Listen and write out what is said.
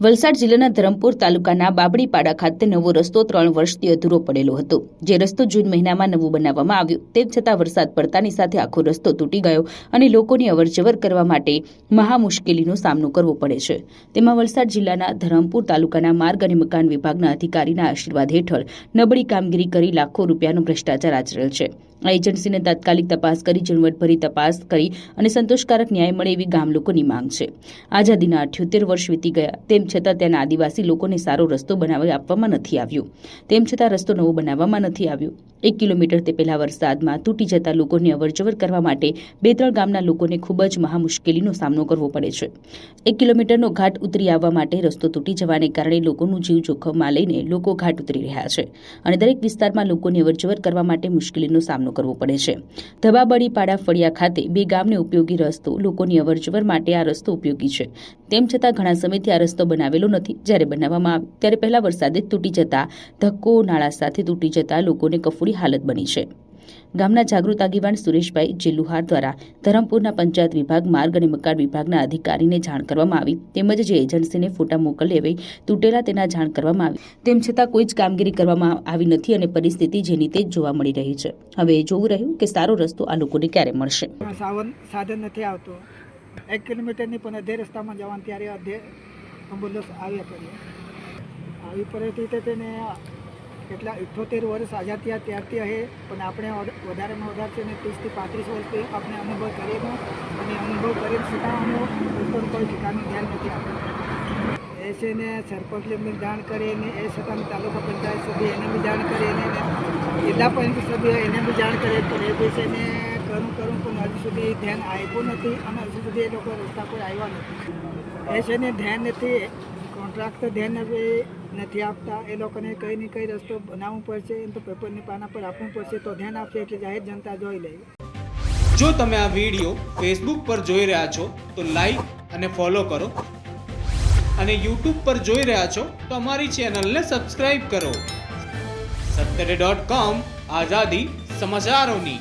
વલસાડ જિલ્લાના ધરમપુર તાલુકાના બાબડીપાડા ખાતે નવો રસ્તો ત્રણ વર્ષથી અધૂરો પડેલો હતો. જે રસ્તો જૂન મહિનામાં નવો બનાવવામાં આવ્યો. તેમ છતાં વરસાદ પડતાની સાથે આખો રસ્તો તૂટી ગયો અને લોકોની અવરજવર કરવા માટે મહા મુશ્કેલીનો સામનો કરવો પડે છે. તેમાં વલસાડ જિલ્લાના ધરમપુર તાલુકાના માર્ગ અને મકાન વિભાગના અધિકારીના આશીર્વાદ હેઠળ નબળી કામગીરી કરી લાખો રૂપિયાનો ભ્રષ્ટાચાર આચરેલ છે. આ એજન્સીને તાત્કાલિક તપાસ કરી, ઝીણવટભરી તપાસ કરી અને સંતોષકારક ન્યાય મળે એવી ગામ લોકોની માંગ છે. આઝાદીના અઠ્યોતેર વર્ષ વીતી ગયા. તેમ છતાં ત્યાંના આદિવાસી લોકોને સારો રસ્તો બનાવી આપવામાં નથી આવ્યો. તેમ છતાં રસ્તો નવો બનાવવામાં નથી આવ્યો. એક કિલોમીટર તે પહેલા વરસાદમાં તૂટી જતા લોકોની અવરજવર કરવા માટે બે ત્રણ ગામના લોકોને ખૂબ જ મહા મુશ્કેલીનો સામનો કરવો પડે છે. એક કિલોમીટરનો ઘાટ ઉતરી આવવા માટે રસ્તો તૂટી જવાને કારણે લોકોનું જીવ જોખમમાં લઈને લોકો ઘાટ ઉતરી રહ્યા છે અને દરેક વિસ્તારમાં લોકોની અવરજવર કરવા માટે મુશ્કેલીનો સામનો કરવો પડે છે. ધબાબડી પાડા ફળિયા ખાતે બે ગામને ઉપયોગી રસ્તો લોકોની અવરજવર માટે આ રસ્તો ઉપયોગી છે. તેમ છતાં ઘણા સમયથી આ રસ્તો બનાવેલો નથી. જ્યારે બનાવવામાં આવે ત્યારે પહેલા વરસાદે તૂટી જતા ધક્કો, નાળા સાથે તૂટી જતા લોકોને કફોડી હાલત બની છે. ગામના જાગૃત આગેવાન સુરેશભાઈ જેલુહાર દ્વારા ધરમપુરના પંચાયત વિભાગ, માર્ગ અને મકાન વિભાગના અધિકારીને જાણ કરવામાં આવી. તેમજ જે એજન્સીને ફોટા મોકલી તૂટેલા તેના જાણ કરવામાં આવી. તેમ છતાં કોઈ જ કામગીરી કરવામાં આવી નથી અને પરિસ્થિતિ જેની તે જોવા મળી રહી છે. હવે જોવું રહ્યું કે સારો રસ્તો આ લોકોને ક્યારે મળશે? સાધન નથી આવતું. એક કિલોમીટરની પણ અધે રસ્તામાં જવાનું ત્યારે અધે એમ્બ્યુલન્સ આવ્યા કરીએ આવી પરિસ્થિતિ તેને કેટલા ઇઠ્ઠોતેર વર્ષ આઝાદ થયા ત્યારથી હે પણ આપણે વધારેમાં વધારે છે ને ત્રીસથી પાંત્રીસ વર્ષથી આપણે અનુભવ કરીએ અને અનુભવ કરીને છતાં રસ્તોનું કોઈ ઠેકાનું ધ્યાન નથી આપતું. એ છે ને સરપંચને બી જાણ કરીને, એ છતાં તાલુકા પંચાયત સુધી એને બી જાણ કરીને જિલ્લા પંચાયત સભ્ય એને બી જાણ કરે પણ એ બી છે ને કરું કરું પણ હજુ સુધી ધ્યાન આપ્યું નથી અને હજુ સુધી એ લોકો રસ્તા પર આવ્યા નથી. એ છે ને ધ્યાન નથી કોન્ટ્રાક્ટ ધ્યાન નથી આપતા. એ લોકોને કંઈ ને કંઈ રસ્તો બનાવવું પડશે, એમ તો પેપરની પાના પર આપવું પડશે, તો ધ્યાન આપશે એટલે જાહેર જનતા જોઈ લે. જો તમે આ વીડિયો ફેસબુક પર જોઈ રહ્યા છો, તો લાઈક અને ફોલો કરો. અને યુટ્યુબ પર જોઈ રહ્યા છો, તો અમારી ચેનલને સબસ્ક્રાઈબ કરો. સત્તરે ડોટ કોમ આઝાદી સમાચારોની.